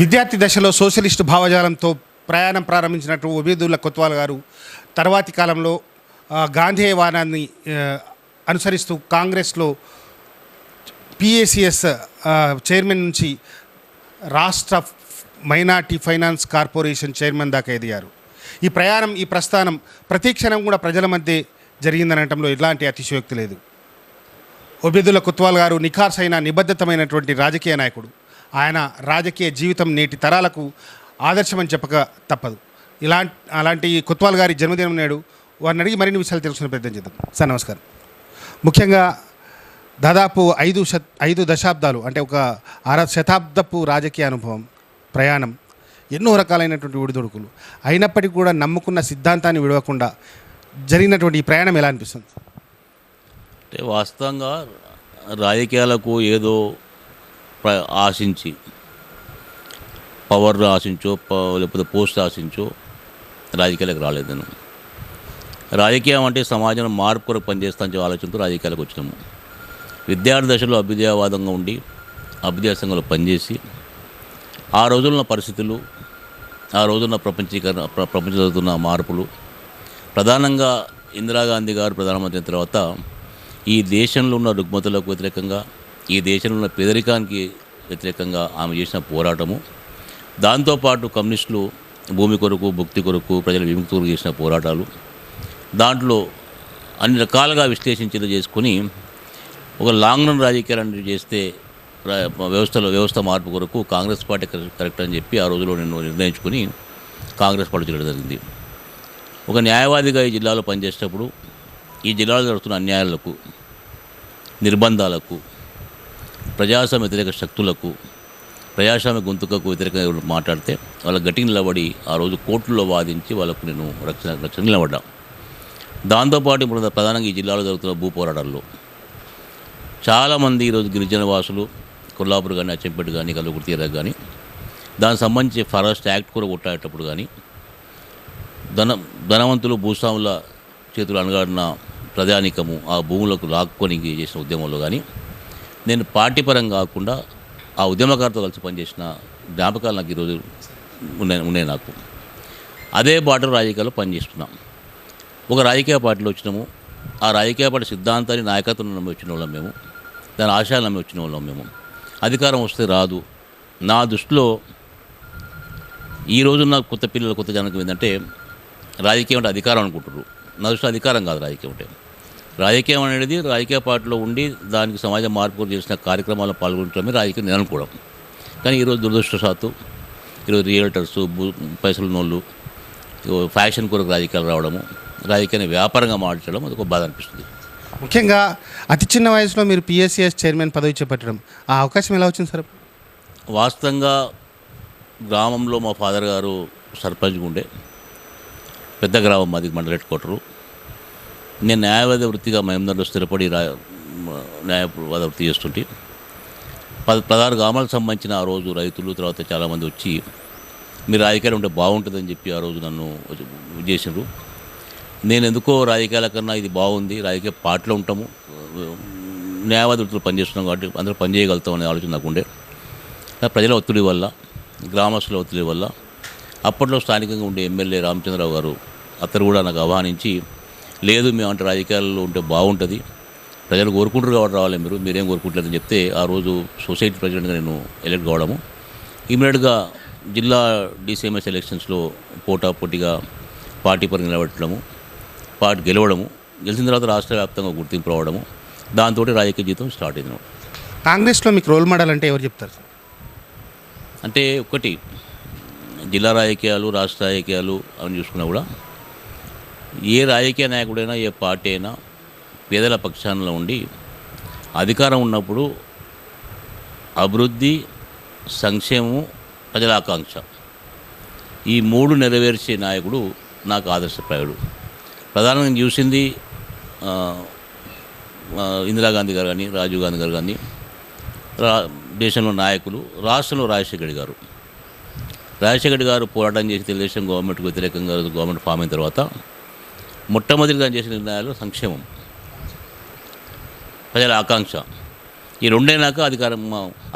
విద్యార్థి దశలో సోషలిస్టు భావజాలంతో ప్రయాణం ప్రారంభించినట్టు ఉబేదుల్లా కొత్వాల్ గారు తర్వాతి కాలంలో గాంధీ గాంధేయవాదాన్ని అనుసరిస్తూ కాంగ్రెస్లో పిఏసిఎస్ చైర్మన్ నుంచి రాష్ట్ర మైనార్టీ ఫైనాన్స్ కార్పొరేషన్ చైర్మన్ దాకా ఎదిగారు. ఈ ప్రయాణం ఈ ప్రస్థానం ప్రతిక్షణం కూడా ప్రజల మధ్య జరిగిందనటంలో ఎలాంటి అతిశయోక్తి లేదు. ఒబేదుల్లా కుత్వాల్ గారు నిఖార్సైన నిబద్ధతమైనటువంటి రాజకీయ నాయకుడు. ఆయన రాజకీయ జీవితం నేటి తరాలకు ఆదర్శమని చెప్పక తప్పదు. ఇలా అలాంటి కుత్వాల్ గారి జన్మదినం నేడు వారిని అడిగి మరిన్ని విషయాలు తెలుసుకునే ప్రయత్నం చేద్దాం. సార్ నమస్కారం. ముఖ్యంగా దాదాపు ఐదు శత ఐదు దశాబ్దాలు అంటే ఒక అర శతాబ్దపు రాజకీయ అనుభవం ప్రయాణం ఎన్నో రకాలైనటువంటి ఒడిదొడుకులు. అయినప్పటికీ కూడా నమ్ముకున్న సిద్ధాంతాన్ని విడవకుండా జరిగినటువంటి ఈ ప్రయాణం ఎలా అనిపిస్తుంది? అంటే వాస్తవంగా రాజకీయాలకు ఏదో ఆశించి. పవర్ ఆశించో లేకపోతే పోస్ట్ ఆశించో రాజకీయాలకు రాలేదు నేను. రాజకీయం అంటే సమాజంలో మార్పు కొరకు పనిచేస్తానని ఆలోచనతో రాజకీయాలకు వచ్చినాము విద్యార్థి దశలో అభ్యుదయవాదంగా ఉండి అభ్యుదయ సంఘంలో పనిచేసి ఆ రోజుల్లో పరిస్థితులు ఆ రోజున్న ప్రపంచీకరణ ప్రపంచ ప్రపంచం జరుగుతున్న మార్పులు ప్రధానంగా ఇందిరాగాంధీ గారు ప్రధానమంత్రి అయిన తర్వాత ఈ దేశంలో ఉన్న రుగ్మతలకు వ్యతిరేకంగా ఈ దేశంలో ఉన్న పేదరికానికి వ్యతిరేకంగా ఆమె చేసిన పోరాటము. దాంతోపాటు కమ్యూనిస్టులు భూమి కొరకు భక్తి కొరకు ప్రజల విముక్తి కొరకు చేసిన పోరాటాలు. దాంట్లో అన్ని రకాలుగా విశ్లేషించేది చేసుకొని ఒక లాంగ్ రన్ రాజకీయాలను చేస్తే వ్యవస్థలో వ్యవస్థ మార్పు కొరకు కాంగ్రెస్ పార్టీ కరెక్ట్ కరెక్ట్ అని చెప్పి ఆ రోజులో నేను నిర్ణయించుకుని కాంగ్రెస్ పార్టీ చేయడం జరిగింది. ఒక న్యాయవాదిగా ఈ జిల్లాలో పనిచేసేటప్పుడు ఈ జిల్లాలో జరుగుతున్న అన్యాయాలకు నిర్బంధాలకు ప్రజాస్వామ్య వ్యతిరేక శక్తులకు ప్రజాస్వామ్య గొంతుకకు వ్యతిరేకంగా మాట్లాడితే వాళ్ళ గట్టి నిలబడి ఆ రోజు కోర్టుల్లో వాదించి వాళ్ళకు నేను రక్షణ రక్షణ నిలబడ్డా. దాంతోపాటు ఇప్పుడు ప్రధానంగా ఈ జిల్లాలో జరుగుతున్న భూ పోరాటాల్లో చాలామంది ఈరోజు గిరిజన వాసులు కొల్లాపూర్ కానీ అచ్చంపేట కానీ కలుగురు తీరా కానీ దానికి సంబంధించి ఫారెస్ట్ యాక్ట్ కూడా కొట్టాడేటప్పుడు కానీ ధన ధనవంతులు భూస్వాముల చేతులు అనగాడిన ప్రధానికము ఆ భూములకు లాక్కొని చేసిన ఉద్యమంలో కానీ నేను పార్టీ పరంగా కాకుండా ఆ ఉద్యమకారుతో కలిసి పనిచేసిన జ్ఞాపకాలు నాకు ఈరోజు ఉన్నాయి ఉన్నాయి నాకు. అదే బాటర్ రాజకీయాల్లో పనిచేస్తున్నాం. ఒక రాజకీయ పార్టీలో వచ్చినాము. ఆ రాజకీయ పార్టీ సిద్ధాంతాన్ని నాయకత్వం నమ్మి వచ్చిన వాళ్ళం మేము. దాని ఆశయాలు నమ్మి వచ్చిన వాళ్ళం మేము. అధికారం వస్తే రాదు. నా దృష్టిలో ఈ రోజున్న కొత్త పిల్లలు కొత్త జనకం ఏంటంటే రాజకీయం అంటే అధికారం అనుకుంటారు నా దృష్టిలో అధికారం కాదు రాజకీయం అంటే. రాజకీయం అనేది రాజకీయ పార్టీలో ఉండి దానికి సమాజ మార్పు చేసిన కార్యక్రమాల్లో పాల్గొనడమే రాజకీయం నేను అనుకోవడం కానీ ఈరోజు దురదృష్టవశాత్తు ఈరోజు రియల్టర్స్ భూ పైసలు నోళ్ళు ఫ్యాషన్ కొరకు రాజకీయాలు రావడము రాజకీయాన్ని వ్యాపారంగా మార్చడం అది ఒక బాధ అనిపిస్తుంది. ముఖ్యంగా అతి చిన్న వయసులో మీరు పిఎస్సిఎస్ చైర్మన్ పదవి చేపట్టడం ఆ అవకాశం ఎలా వచ్చింది సార్? వాస్తవంగా గ్రామంలో మా ఫాదర్ గారు సర్పంచ్గా ఉండే పెద్ద గ్రామం మాది మండలెట్ కొట్టరు నేను న్యాయవాద వృత్తిగా మహేందర్లో స్థిరపడి రా న్యాయవాద వృత్తి చేస్తుంటే పద పదహారు గ్రామాలకు సంబంధించిన ఆ రోజు రైతులు తర్వాత చాలామంది వచ్చి మీరు రాజకీయాలు ఉంటే బాగుంటుందని చెప్పి ఆ రోజు నన్ను చేసినారు చేసిండ్రు. నేను ఎందుకో రాజకీయాల కన్నా ఇది బాగుంది రాజకీయ పార్టీలో ఉంటాము న్యాయవాద వృత్తులు పనిచేస్తున్నాం కాబట్టి అందరూ పనిచేయగలుగుతాం అనే ఆలోచన నాకు ఉండే. ప్రజల ఒత్తిడి వల్ల గ్రామస్తుల ఒత్తిడి వల్ల అప్పట్లో స్థానికంగా ఉండే ఎమ్మెల్యే రామచంద్రరావు గారు అతను కూడా నాకు ఆహ్వానించి లేదు మేము అంటే రాజకీయాల్లో ఉంటే బాగుంటుంది. ప్రజలు కోరుకుంటారు కాబట్టి రావాలి మీరు. మీరేం కోరుకుంటలేదని చెప్తే ఆ రోజు సొసైటీ ప్రెసిడెంట్గా నేను ఎలక్ట్ కావడము. ఇమీడియట్గా జిల్లా డీసీఎంఎస్ ఎలక్షన్స్లో పోటాపోటీగా పార్టీ పరంగా నిలబెట్టడము పార్టీ గెలవడము గెలిచిన తర్వాత రాష్ట్ర వ్యాప్తంగా గుర్తింపు రావడము దాంతో రాజకీయ జీవితం స్టార్ట్ అయింది. కాంగ్రెస్లో మీకు రోల్ మోడల్ అంటే ఎవరు చెప్తారు? సార్ అంటే ఒకటి జిల్లా రాజకీయాలు రాష్ట్ర రాజకీయాలు అవన్నీ చూసుకున్నా కూడా ఏ రాజకీయ నాయకుడైనా ఏ పార్టీ అయినా పేదల పక్షాలలో ఉండి అధికారం ఉన్నప్పుడు అభివృద్ధి సంక్షేమం ప్రజల ఆకాంక్ష. ఈ మూడు నెరవేర్చే నాయకుడు నాకు ఆదర్శప్రాయుడు ప్రధానంగా చూసింది ఇందిరాగాంధీ గారు కానీ రాజీవ్ గాంధీ గారు కానీ రా దేశంలో నాయకులు రాష్ట్రంలో రాజశేఖర్ గారు. రాజశేఖర్ గారు పోరాటం చేసి తెలుగుదేశం గవర్నమెంట్కి వ్యతిరేకంగా గవర్నమెంట్ ఫామ్ అయిన తర్వాత మొట్టమొదటిగా చేసిన నిర్ణయాలు సంక్షేమం. ప్రజల ఆకాంక్ష. ఈ రెండైనాక అధికారం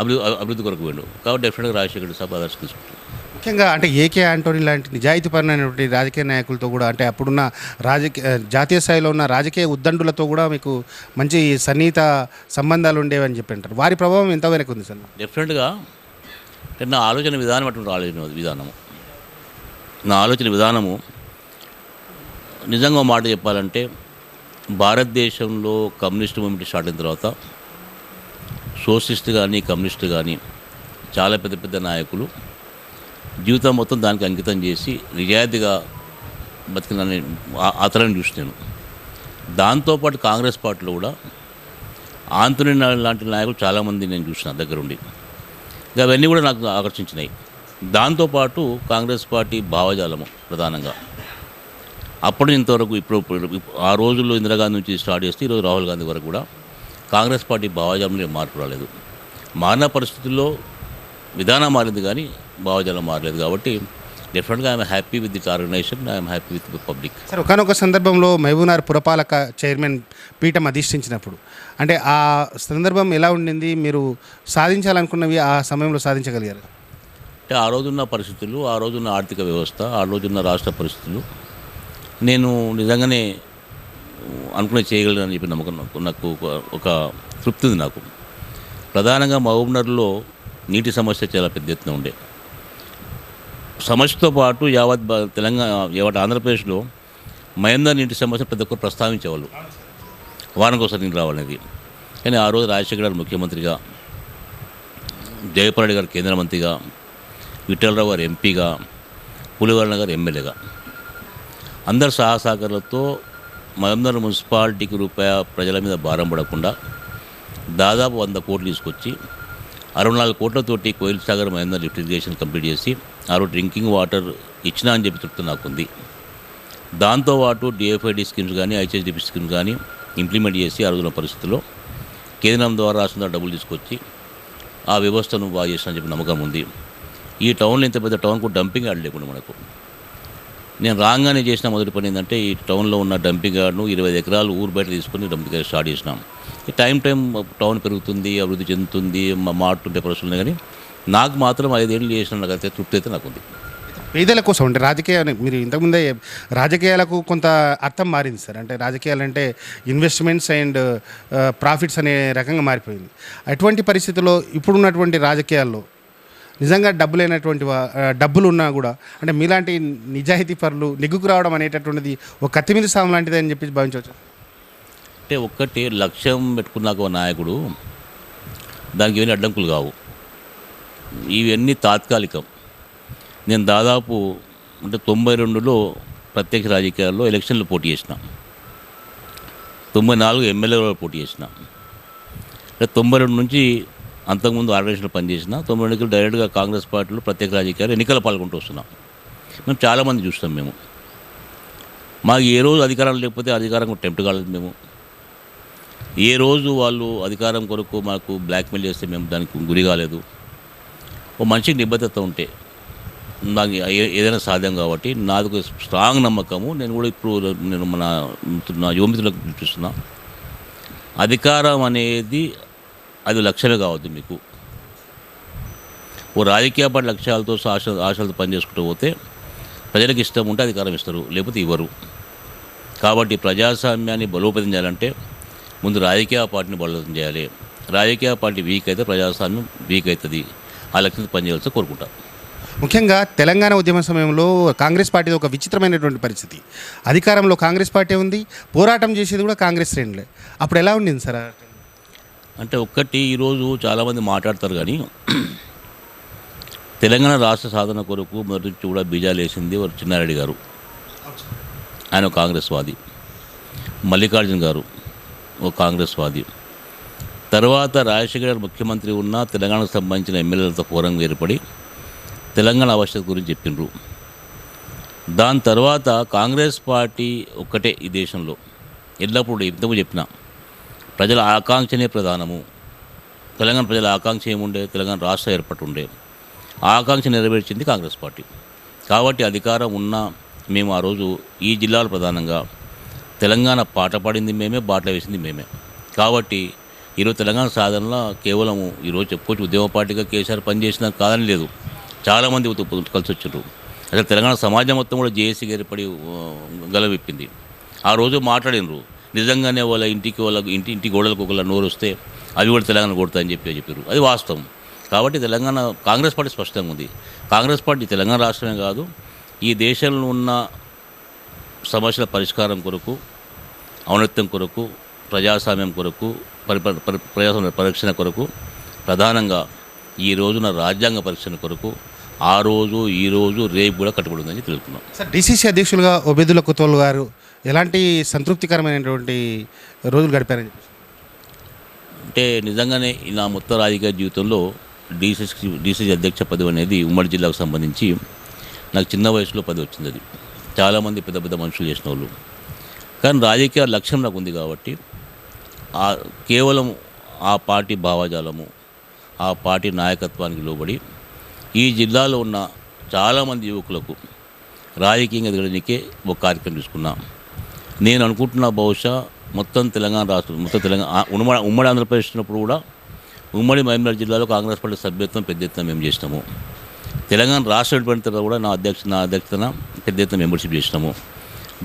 అభివృద్ధి అభివృద్ధి కొరకు పోయిండు కాబట్టి డెఫినెట్గా రాజశేఖర్ సాబ్ ఆదర్శ తీసుకుంటాం ముఖ్యంగా అంటే ఏకే ఆంటోనీ లాంటి నిజాయితీపరమైనటువంటి రాజకీయ నాయకులతో కూడా అంటే అప్పుడున్న రాజకీయ జాతీయ స్థాయిలో ఉన్న రాజకీయ ఉద్దండులతో కూడా మీకు మంచి సన్నిహిత సంబంధాలు ఉండేవని చెప్పి అంటారు వారి ప్రభావం ఎంతవరకు ఉంది సార్? డెఫినెట్గా నా ఆలోచన విధానం అటువంటి ఆలోచన విధానము. నా ఆలోచన విధానము నిజంగా మాట చెప్పాలంటే భారతదేశంలో కమ్యూనిస్ట్ మూమెంట్ స్టార్ట్ అయిన తర్వాత సోషలిస్ట్ కానీ కమ్యూనిస్ట్ కానీ చాలా పెద్ద పెద్ద నాయకులు జీవితం మొత్తం దానికి అంకితం చేసి నిజాయితీగా బతికినని అతలను చూసి నేను. దాంతోపాటు కాంగ్రెస్ పార్టీలో కూడా ఆంతోని లాంటి నాయకులు చాలామంది నేను చూసిన దగ్గరుండి. ఇంకా అవన్నీ కూడా నాకు ఆకర్షించినాయి. దాంతోపాటు కాంగ్రెస్ పార్టీ భావజాలము ప్రధానంగా. అప్పటి ఇంతవరకు ఇప్పుడు ఇప్పుడు- ఆ రోజుల్లో ఇందిరాగాంధీ నుంచి స్టార్ట్ చేస్తే ఈరోజు రాహుల్ గాంధీ వరకు కూడా కాంగ్రెస్ పార్టీ భావజాలంలో మార్పు రాలేదు. మారిన పరిస్థితుల్లో విధానం మారింది కానీ భావజాలం మారలేదు కాబట్టి డెఫినెట్గా I'm happy with that organisation I'm happy with the public sir ఒకనొక సందర్భంలో మహబూబ్నగర్ పురపాలక చైర్మన్ పీఠం అధిష్ఠించినప్పుడు అంటే ఆ సందర్భం ఎలా ఉండింది? మీరు సాధించాలనుకున్నవి ఆ సమయంలో సాధించగలిగారు? అంటే ఆ రోజున్న పరిస్థితులు ఆ రోజున్న ఆర్థిక వ్యవస్థ ఆ రోజున్న రాష్ట్ర పరిస్థితులు నేను నిజంగానే అనుకునే చేయగలనని చెప్పి నమ్మకం నాకు నాకు ఒక- ఒక తృప్తి ఉంది నాకు. ప్రధానంగా మహబూబ్నగర్లో నీటి సమస్య చాలా పెద్ద ఎత్తున ఉండే. సమస్యతో పాటు యావత్ తెలంగాణ యావత్ ఆంధ్రప్రదేశ్లో మహేందర్ నీటి సమస్య ప్రతి ఒక్కరు ప్రస్తావించేవాళ్ళు. వారానికి ఒకసారి నీళ్ళు రావాలనేది. కానీ ఆ రోజు రాజశేఖర్ గారు ముఖ్యమంత్రిగా జయపాల్ గారు కేంద్ర మంత్రిగా విఠలరావు గారు ఎంపీగా పులివర్ణ గారు ఎమ్మెల్యేగా. అందరు సహసహకారాలతో మహమ్మద్ మున్సిపాలిటీకి రూపాయ ప్రజల మీద భారం పడకుండా దాదాపు వంద కోట్లు తీసుకొచ్చి అరవై నాలుగు కోట్లతోటి Koil Sagar Mahender lift irrigation complete చేసి ఆరు డ్రింకింగ్ వాటర్ ఇచ్చినా అని చెప్పి తృప్తి నాకుంది. దాంతోపాటు డిఎఫ్ఐడి స్కీమ్స్ కానీ ఐహెచ్డిపి స్కీమ్స్ కానీ ఇంప్లిమెంట్ చేసి ఆ రోజున పరిస్థితుల్లో కేంద్రం ద్వారా రాష్ట్రం ద్వారా డబ్బులు తీసుకొచ్చి ఆ వ్యవస్థను బాగా చేసిన చెప్పి నమ్మకం ఉంది. ఈ టౌన్లో ఇంత పెద్ద టౌన్కు డంపింగ్ ఆడలేకుండా లేకుండా మనకు. నేను రాగానే చేసిన మొదటి పని ఏంటంటే ఈ టౌన్లో ఉన్న డంపింగ్ యార్డ్ను ఇరవై ఎకరాలు ఊరు బయట తీసుకొని డంపింగ్ యార్డ్ స్టార్ట్ చేసినాం. ఈ టైం టైం టౌన్ పెరుగుతుంది అభివృద్ధి చెందుతుంది మా మారుతుంటే పరిస్థితులు ఉన్నాయి కానీ నాకు మాత్రం ఐదేళ్ళు చేసిన నాకైతే తృప్తి అయితే నాకు ఉంది. పేదల కోసం అంటే రాజకీయాలు మీరు ఇంతకుముందే రాజకీయాలకు కొంత అర్థం మారింది సార్. అంటే రాజకీయాలంటే ఇన్వెస్ట్మెంట్స్ అండ్ ప్రాఫిట్స్ అనే రకంగా మారిపోయింది. అటువంటి పరిస్థితుల్లో ఇప్పుడున్నటువంటి రాజకీయాల్లో నిజంగా డబ్బు లేనటువంటి డబ్బులు ఉన్నా కూడా అంటే మీలాంటి నిజాయితీ పరులు నిగ్గుకు రావడం అనేటటువంటిది ఒక కత్తిమీద సాము లాంటిది అని చెప్పి భావించవచ్చు? అంటే ఒక్కటి లక్ష్యం పెట్టుకున్నాక ఒక నాయకుడు దానికి ఇవన్నీ అడ్డంకులు కావు. ఇవన్నీ తాత్కాలికం. నేను దాదాపు అంటే తొంభై రెండులో ప్రత్యక్ష రాజకీయాల్లో ఎలక్షన్లు పోటీ చేసిన. తొంభై నాలుగు ఎమ్మెల్యేలో పోటీ చేసిన. అంటే తొంభై రెండు నుంచి అంతకుముందు ఆర్గనైజేషన్లో పనిచేసిన తొమ్మిది ఎన్నికలు డైరెక్ట్గా కాంగ్రెస్ పార్టీలో ప్రత్యేక రాజకీయాలు ఎన్నికలు పాల్గొంటూ వస్తున్నాం. మేము చాలామంది చూస్తాం మేము. మాకు ఏ రోజు అధికారం లేకపోతే అధికారం టెంప్ట్ కాలేదు మేము. ఏ రోజు వాళ్ళు అధికారం కొరకు మాకు బ్లాక్మెయిల్ చేస్తే మేము దానికి గురి కాలేదు. ఓ మనిషికి నిబద్ధత ఉంటే నాకు ఏదైనా సాధ్యం కాబట్టి నాది ఒక స్ట్రాంగ్ నమ్మకము. నేను కూడా ఇప్పుడు నేను మన నా యువమిత్రులకు చూపిస్తున్నా. అధికారం అనేది అది లక్ష్యమే కావద్దు మీకు. ఓ రాజకీయ పార్టీ లక్ష్యాలతో ఆశ ఆశలతో పనిచేసుకుంటూ పోతే ప్రజలకు ఇష్టం ఉంటే అధికారం ఇస్తారు లేకపోతే ఇవ్వరు. కాబట్టి ప్రజాస్వామ్యాన్ని బలోపేతం చేయాలంటే ముందు రాజకీయ పార్టీని బలోపేతం చేయాలి. రాజకీయ పార్టీ వీక్ అయితే ప్రజాస్వామ్యం వీక్ అవుతుంది. ఆ లక్ష్యంతో పనిచేయాల్సి కోరుకుంటాం. ముఖ్యంగా తెలంగాణ ఉద్యమ సమయంలో కాంగ్రెస్ పార్టీ ఒక విచిత్రమైనటువంటి పరిస్థితి. అధికారంలో కాంగ్రెస్ పార్టీ ఉంది పోరాటం చేసేది కూడా కాంగ్రెస్ శ్రేణులే. అప్పుడు ఎలా ఉండింది సార్? అంటే ఒక్కటి ఈరోజు చాలామంది మాట్లాడతారు కానీ తెలంగాణ రాష్ట్ర సాధన కొరకు మొదటి నుంచి కూడా బీజాలు వేసింది వారు చిన్నారెడ్డి గారు. ఆయన కాంగ్రెస్ వాది. మల్లికార్జున గారు ఓ కాంగ్రెస్ వాది. తర్వాత రాజశేఖర్ గారు ముఖ్యమంత్రి ఉన్న తెలంగాణకు సంబంధించిన ఎమ్మెల్యేలతో ఫోరం ఏర్పడి తెలంగాణ ఆవశ్యకత గురించి చెప్పిండ్రు దాని తర్వాత కాంగ్రెస్ పార్టీ ఒక్కటే ఈ దేశంలో. ఎల్లప్పుడూ ఇంతకు చెప్పిన ప్రజల ఆకాంక్షనే ప్రధానము. తెలంగాణ ప్రజల ఆకాంక్ష ఏముండే? తెలంగాణ రాష్ట్ర ఏర్పాటు ఉండే ఆ ఆకాంక్ష నెరవేర్చింది కాంగ్రెస్ పార్టీ. కాబట్టి అధికారం ఉన్నా మేము ఆ రోజు ఈ జిల్లాలో ప్రధానంగా తెలంగాణ పాట పాడింది మేమే బాటలు వేసింది మేమే. కాబట్టి ఈరోజు తెలంగాణ సాధనలో కేవలం ఈరోజు చెప్పుకోవచ్చు ఉద్యమ పార్టీగా కేసీఆర్ పనిచేసిన కాదని లేదు. చాలామంది కలిసి వచ్చారు అసలు తెలంగాణ సమాజం మొత్తం కూడా జేఏసీ ఏర్పడి ఆ, గలవిప్పింది ఆ రోజు మాట్లాడినరు. నిజంగానే వాళ్ళ ఇంటికి వాళ్ళ ఇంటి ఇంటి గోడలకు ఒకళ్ళ నోరు వస్తే అవి కూడా తెలంగాణ కొడతాయని చెప్పి చెప్పారు. అది వాస్తవం. కాబట్టి తెలంగాణ కాంగ్రెస్ పార్టీ స్పష్టంగా ఉంది. కాంగ్రెస్ పార్టీ తెలంగాణ రాష్ట్రమే కాదు ఈ దేశంలో ఉన్న సమస్యల పరిష్కారం కొరకు ఔన్నత్యం కొరకు ప్రజాస్వామ్యం కొరకు పరి పరి- ప్రజాస్వామ్య పరిరక్షణ కొరకు ప్రధానంగా ఈ రోజున రాజ్యాంగ పరిరక్షణ కొరకు ఆ రోజు ఈ రోజు రేపు కూడా కట్టుబడి ఉందని తెలుపుతున్నాం సార్ డిసిసి అధ్యక్షులుగా ఒబేదుల్లా కుతోల్ గారు ఎలాంటి సంతృప్తికరమైనటువంటి రోజులు గడిపారని అంటే నిజంగానే నా మొత్తం రాజకీయ జీవితంలో డీసీసీ డీసీసీ అధ్యక్ష పదవి అనేది ఉమ్మడి జిల్లాకు సంబంధించి నాకు చిన్న వయసులో పదవి వచ్చింది అది. చాలామంది పెద్ద పెద్ద మనుషులు చేసిన వాళ్ళు కానీ రాజకీయ లక్ష్యం నాకు ఉంది కాబట్టి ఆ కేవలం ఆ పార్టీ భావజాలము ఆ పార్టీ నాయకత్వానికి లోబడి ఈ జిల్లాలో ఉన్న చాలామంది యువకులకు రాజకీయంగా ఎదగడానికే ఒక కార్యక్రమం తీసుకున్నాం. నేను అనుకుంటున్నా బహుశా మొత్తం తెలంగాణ రాష్ట్రం మొత్తం తెలంగాణ ఉమ్మడి ఉమ్మడి ఆంధ్రప్రదేశ్ ఉన్నప్పుడు కూడా ఉమ్మడి మహబూబ్నగర్ జిల్లాలో కాంగ్రెస్ పార్టీ సభ్యత్వం పెద్ద ఎత్తున మేము చేసినాము. తెలంగాణ రాష్ట్ర విడిపోయిన తర్వాత కూడా నా అధ్యక్ష నా అధ్యక్షతన పెద్ద ఎత్తున మెంబర్షిప్ చేసినాము.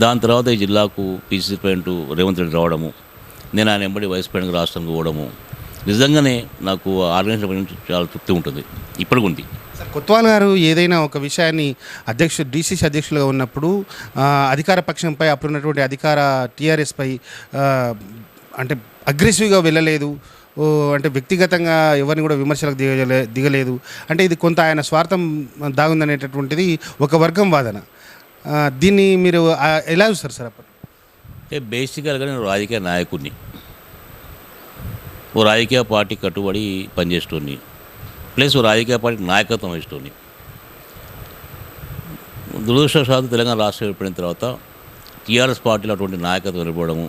దాని తర్వాత ఈ జిల్లాకు పీసీసీ ప్రెసిడెంట్ రేవంత్ రెడ్డి రావడము నేను ఆయన ఎంబడి వైస్ ప్రెసిడెంట్గా రాష్ట్రానికి పోవడము నిజంగానే నాకు ఆర్గనైజేషన్ చాలా తృప్తి ఉంటుంది. ఇప్పటికి ఉంది. సార్ కొత్వాల్ గారు ఏదైనా ఒక విషయాన్ని అధ్యక్షుడు డిసిసి అధ్యక్షులుగా ఉన్నప్పుడు అధికార పక్షంపై అప్పుడున్నటువంటి అధికార టీఆర్ఎస్పై అంటే అగ్రెసివ్గా వెళ్ళలేదు. అంటే వ్యక్తిగతంగా ఎవరిని కూడా విమర్శలకు దిగలే దిగలేదు. అంటే ఇది కొంత ఆయన స్వార్థం దాగుందనేటటువంటిది ఒక వర్గం వాదన. దీన్ని మీరు ఎలా చూస్తారు సార్ అప్పుడు? బేసికల్గా నేను రాజకీయ నాయకుడిని. ఓ రాజకీయ పార్టీ కట్టుబడి పనిచేస్తుంది ప్లస్ ఓ రాజకీయ పార్టీకి నాయకత్వం వహిస్తోని దురదృష్టవశాత్తు తెలంగాణ రాష్ట్రం ఏర్పడిన తర్వాత టీఆర్ఎస్ పార్టీలో అటువంటి నాయకత్వం ఏర్పడము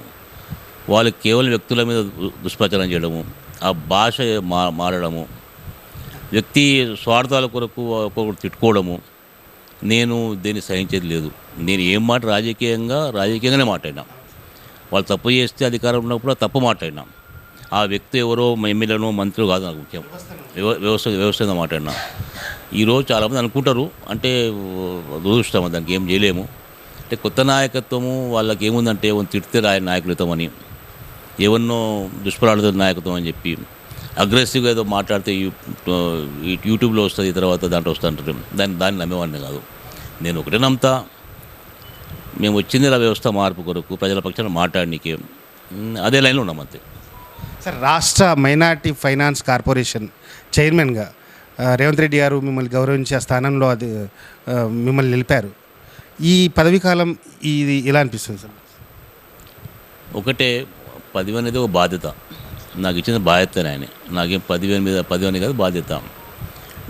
వాళ్ళు కేవలం వ్యక్తుల మీద దుష్ప్రచారం చేయడము ఆ భాష మా మారడము వ్యక్తి స్వార్థాల కొరకు ఒక్కొక్కరు తిట్టుకోవడము నేను దీన్ని సహించేది లేదు. నేను ఏం మాట రాజకీయంగా రాజకీయంగానే మాట్లాడినా. వాళ్ళు తప్పు చేస్తే అధికారం ఉన్నప్పుడు తప్పు మాట్లాడినాం. ఆ వ్యక్తి ఎవరో ఎమ్మెల్యేనో మంత్రి కాదు నాకు ముఖ్యం. వ్యవ- వ్యవస్థ వ్యవస్థ మాట్లాడినా. ఈరోజు చాలామంది అనుకుంటారు అంటే దురదృష్టం దానికి ఏం చేయలేము. అంటే కొత్త నాయకత్వము వాళ్ళకి ఏముందంటే ఏమో తిడితే రాయ నాయకులతమని ఏమన్నో దుష్ప్రాడుతో నాయకత్వం అని చెప్పి అగ్రెసివ్గా ఏదో మాట్లాడితే ఈ యూట్యూబ్లో వస్తుంది తర్వాత దాంట్లో వస్తుంటారు దాన్ని దాన్ని నమ్మేవాడిని కాదు. నేను ఒకటే నమ్ముతా మేము వచ్చింది ఇలా వ్యవస్థ మార్పు కొరకు ప్రజల పక్షాన మాట్లాడనీకే. అదే లైన్లో ఉన్నాం అంతే. సార్ రాష్ట్ర మైనార్టీ ఫైనాన్స్ కార్పొరేషన్ చైర్మన్గా రేవంత్ రెడ్డి గారు మిమ్మల్ని గౌరవించే స్థానంలో అది మిమ్మల్ని నిలిపారు. ఈ పదవీ కాలం ఇది ఎలా అనిపిస్తుంది సార్? ఒకటే పదవి అనేది ఒక బాధ్యత. నాకు ఇచ్చిన బాధ్యత ఆయన. నాకేం పదివేల మీద పదివి అనేది కాదు బాధ్యత.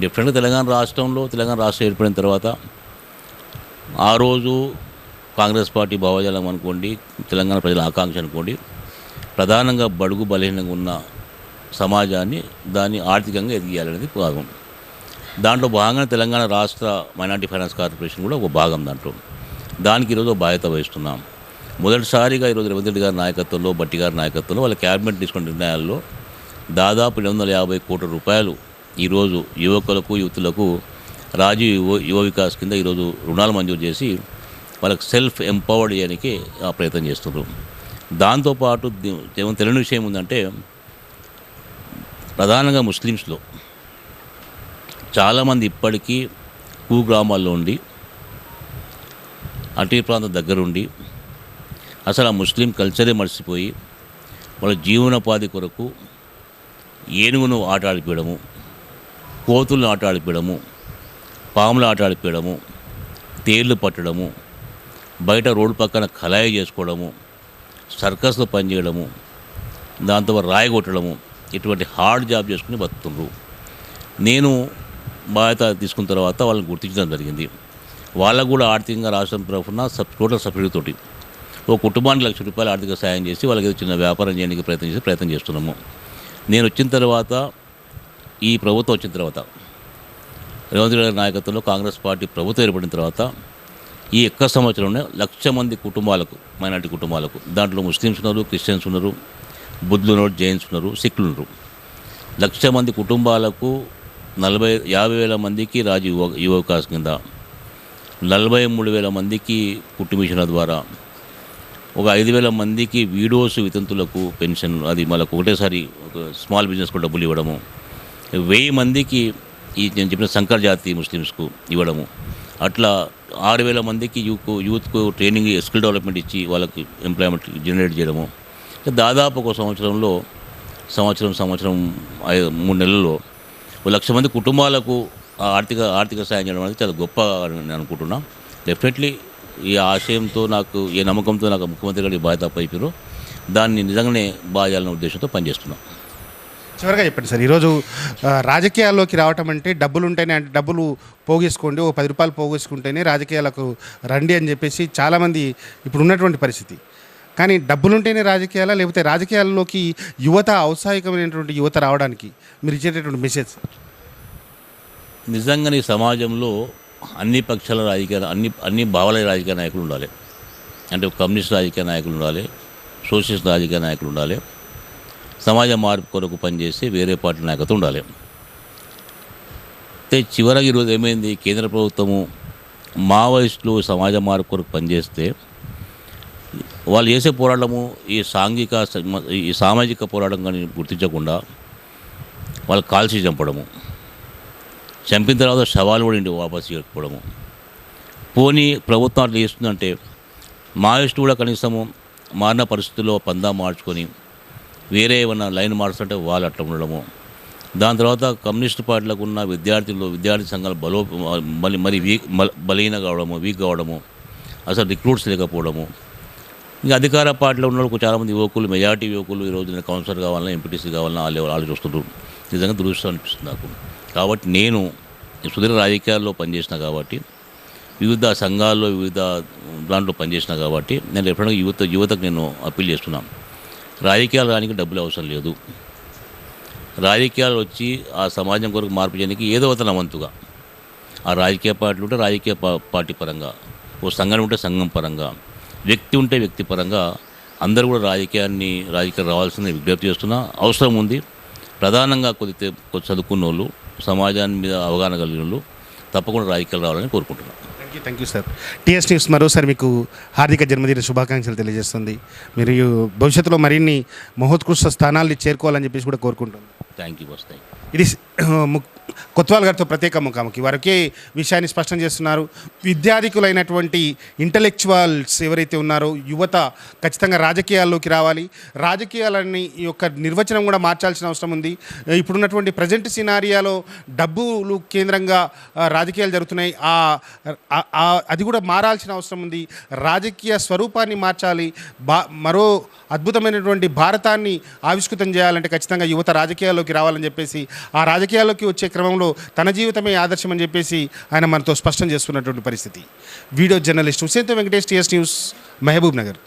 డిఫరెంట్గా తెలంగాణ రాష్ట్రంలో తెలంగాణ రాష్ట్రం ఏర్పడిన తర్వాత ఆ రోజు కాంగ్రెస్ పార్టీ భావజాలం అనుకోండి తెలంగాణ ప్రజల ఆకాంక్ష అనుకోండి ప్రధానంగా బడుగు బలహీనంగా ఉన్న సమాజాన్ని దాన్ని ఆర్థికంగా ఎదిగియాలనేది భాగం. దాంట్లో భాగంగా తెలంగాణ రాష్ట్ర మైనార్టీ ఫైనాన్స్ కార్పొరేషన్ కూడా ఒక భాగం దాంట్లో. దానికి ఈరోజు బాధ్యత వహిస్తున్నాం. మొదటిసారిగా ఈరోజు రేవంత్ రెడ్డి గారి నాయకత్వంలో బట్టి గారి నాయకత్వంలో వాళ్ళ క్యాబినెట్ తీసుకున్న నిర్ణయాల్లో దాదాపు రెండు వందల యాభై కోట్ల రూపాయలు ఈరోజు యువకులకు యువతులకు రాజీవ్ యువ యువ వికాస్ కింద ఈరోజు రుణాలు మంజూరు చేసి వాళ్ళకి సెల్ఫ్ ఎంపవర్డ్ చేయడానికి ఆ ప్రయత్నం చేస్తున్నారు. దాంతోపాటు ఏమో తెలియని విషయం ఉందంటే ప్రధానంగా ముస్లిమ్స్లో చాలామంది ఇప్పటికీ కుగ్రామాల్లో ఉండి అటవీ ప్రాంతం దగ్గరుండి అసలు ఆ ముస్లిం కల్చరే మర్చిపోయి వాళ్ళ జీవనోపాధి కొరకు ఏనుగును ఆట ఆడిపించడము కోతులను ఆట ఆడిపించడము పాములు ఆట ఆడిపించడము తేళ్ళు పట్టడము బయట రోడ్డు పక్కన కలాయి చేసుకోవడము సర్కస్లో పనిచేయడము దాంతో రాయి కొట్టడము ఇటువంటి హార్డ్ జాబ్ చేసుకుని బతుకుతుండ్రు. నేను బాధ్యత తీసుకున్న తర్వాత వాళ్ళని గుర్తించడం జరిగింది. వాళ్ళకు కూడా ఆర్థికంగా రాష్ట్రం తరఫున సబ్ టోటల్ సబ్సిడీతోటి ఒక ఓ కుటుంబానికి లక్ష రూపాయలు ఆర్థిక సాయం చేసి వాళ్ళకి చిన్న వ్యాపారం చేయడానికి ప్రయత్నం చేసి ప్రయత్నం చేస్తున్నాము. నేను వచ్చిన తర్వాత ఈ ప్రభుత్వం వచ్చిన తర్వాత రేవంత్ రెడ్డి గారి నాయకత్వంలో కాంగ్రెస్ పార్టీ ప్రభుత్వం ఏర్పడిన తర్వాత ఈ ఒక్క సంవత్సరంలో లక్ష మంది కుటుంబాలకు మైనార్టీ కుటుంబాలకు దాంట్లో ముస్లిమ్స్ ఉన్నారు క్రిస్టియన్స్ ఉన్నారు బుద్ధులు ఉన్నారు జైన్స్ ఉన్నారు సిక్కులు ఉన్నారు. లక్ష మంది కుటుంబాలకు నలభై యాభై వేల మందికి రాజు యువ యువకాశ కింద నలభై మూడు వేల మందికి కుట్టు మిషన్ ద్వారా ఒక ఐదు వేల మందికి వీడియోస్ వితంతులకు పెన్షన్ అది మళ్ళీ ఒకటేసారి ఒక స్మాల్ బిజినెస్కు డబ్బులు ఇవ్వడము వెయ్యి మందికి ఈ నేను చెప్పిన సంకర్ జాతి ముస్లిమ్స్కు ఇవ్వడము అట్లా ఆరు వేల మందికి యూత్కు యూత్కు ట్రైనింగ్ స్కిల్ డెవలప్మెంట్ ఇచ్చి వాళ్ళకి ఎంప్లాయ్మెంట్ జనరేట్ చేయడము. దాదాపు ఒక సంవత్సరంలో సంవత్సరం సంవత్సరం మూడు నెలల్లో లక్ష మంది కుటుంబాలకు ఆ ఆర్థిక ఆర్థిక సాయం చేయడం అనేది చాలా గొప్ప నేను అనుకుంటున్నా. డెఫినెట్లీ ఈ ఆశయంతో నాకు ఈ నమ్మకంతో నాకు ముఖ్యమంత్రి గారి బాధ్యత అప్పయిపోయారు దాన్ని నిజంగానే బాగా చేయాలనే ఉద్దేశంతో పనిచేస్తున్నాం. చివరిగా చెప్పండి సార్. ఈరోజు రాజకీయాల్లోకి రావటం అంటే డబ్బులు ఉంటేనే అంటే డబ్బులు పోగేసుకోండి ఓ పది రూపాయలు పోగేసుకుంటేనే రాజకీయాలకు రండి అని చెప్పేసి చాలామంది ఇప్పుడు ఉన్నటువంటి పరిస్థితి. కానీ డబ్బులుంటేనే రాజకీయాలా? లేకపోతే రాజకీయాల్లోకి యువత ఔత్సాహికమైనటువంటి యువత రావడానికి మీరు ఇచ్చేటటువంటి మెసేజ్ నిజంగానే ఈ సమాజంలో అన్ని పక్షాల రాజకీయ అన్ని అన్ని భావాల రాజకీయ నాయకులు ఉండాలి. అంటే కమ్యూనిస్ట్ రాజకీయ నాయకులు ఉండాలి సోషలిస్ట్ రాజకీయ నాయకులు ఉండాలి. సమాజ మార్పు కొరకు పనిచేసే వేరే పార్టీ నాయకత్వం ఉండాలి. అయితే చివరికి ఈరోజు ఏమైంది? కేంద్ర ప్రభుత్వము మావోయిస్టులు సమాజ మార్పు కొరకు పనిచేస్తే వాళ్ళు చేసే పోరాటము ఈ సాంఘిక ఈ సామాజిక పోరాటం కానీ గుర్తించకుండా వాళ్ళు కాల్చి చంపడము. చంపిన తర్వాత శవాలు కూడా ఉండి వాపసు చేయకపోవడము పోనీ ప్రభుత్వం అట్లా చేస్తుందంటే మావోయిస్టు కూడా కనీసము మారిన పరిస్థితుల్లో పందా మార్చుకొని వేరే ఏమన్నా లైన్ మార్చుంటే వాళ్ళు అట్లా ఉండడము. దాని తర్వాత కమ్యూనిస్ట్ పార్టీలకు ఉన్న విద్యార్థులు విద్యార్థి సంఘాలు బలో మళ్ళీ మరి వీక్ బలహీన కావడము వీక్ కావడము అసలు రిక్రూట్స్ లేకపోవడము. ఇంకా అధికార పార్టీలో ఉన్న వాళ్ళు చాలామంది యువకులు మెజార్టీ యువకులు ఈరోజు నేను కౌన్సిలర్ కావాలన్నా ఎంపీటీసీ కావాలన్నా వాళ్ళు వాళ్ళు చూస్తుంటారు నిజంగా దురదృష్టం అనిపిస్తుంది నాకు. కాబట్టి నేను ఈ సుదీర్ఘ రాజకీయాల్లో పనిచేసిన కాబట్టి వివిధ సంఘాల్లో వివిధ దాంట్లో పనిచేసిన కాబట్టి నేను ఎప్పుడైనా యువత యువతకు నేను అప్పీల్ చేస్తున్నాను రాజకీయాలు రానికి డబ్బులు అవసరం లేదు. రాజకీయాలు వచ్చి ఆ సమాజం కొరకు మార్పు చేయడానికి ఏదో ఒక తన వంతుగా. ఆ రాజకీయ పార్టీలు ఉంటే రాజకీయ పార్టీ పరంగా ఓ సంఘం ఉంటే సంఘం పరంగా వ్యక్తి ఉంటే వ్యక్తి పరంగా అందరూ కూడా రాజకీయాన్ని రాజకీయాలు రావాల్సింది విజ్ఞప్తి చేస్తున్నా. అవసరం ఉంది. ప్రధానంగా కొద్ది చదువుకున్న వాళ్ళు సమాజాన్ని మీద అవగాహన కలిగిన వాళ్ళు తప్పకుండా రాజకీయాలు రావాలని కోరుకుంటున్నాను thank you thank you sir TS news మరోసారి మీకు హార్దిక జన్మదిన శుభాకాంక్షలు తెలియజేస్తుంది. మీరు భవిష్యత్తులో మరిన్ని మహోత్కృష్ట స్థానాల్ని చేరుకోవాలని చెప్పేసి కూడా కోరుకుంటుంది థ్యాంక్ యూ ఇది కొత్వాల్ గారితో ప్రత్యేక ముఖాముఖి వారికి విషయాన్ని స్పష్టం చేస్తున్నారు. విద్యాధికులైనటువంటి ఇంటలెక్చువల్స్ ఎవరైతే ఉన్నారో యువత ఖచ్చితంగా రాజకీయాల్లోకి రావాలి. రాజకీయాలని ఈ యొక్క నిర్వచనం కూడా మార్చాల్సిన అవసరం ఉంది. ఇప్పుడున్నటువంటి ప్రజెంట్ సినారియాలో డబ్బులు కేంద్రంగా రాజకీయాలు జరుగుతున్నాయి. ఆ అది కూడా మారాల్సిన అవసరం ఉంది. రాజకీయ స్వరూపాన్ని మార్చాలి. బా మరో అద్భుతమైనటువంటి భారతాన్ని ఆవిష్కృతం చేయాలంటే ఖచ్చితంగా యువత రాజకీయాల్లోకి రావాలని చెప్పేసి ఆ రాజకీయాల్లోకి వచ్చే క్రమంలో తన జీవితమే ఆదర్శం అని చెప్పేసి ఆయన మనతో స్పష్టం చేస్తున్నటువంటి పరిస్థితి. వీడియో జర్నలిస్ట్ హుసేన్తో వెంకటేష్ టీఎస్ న్యూస్ మహబూబ్ నగర్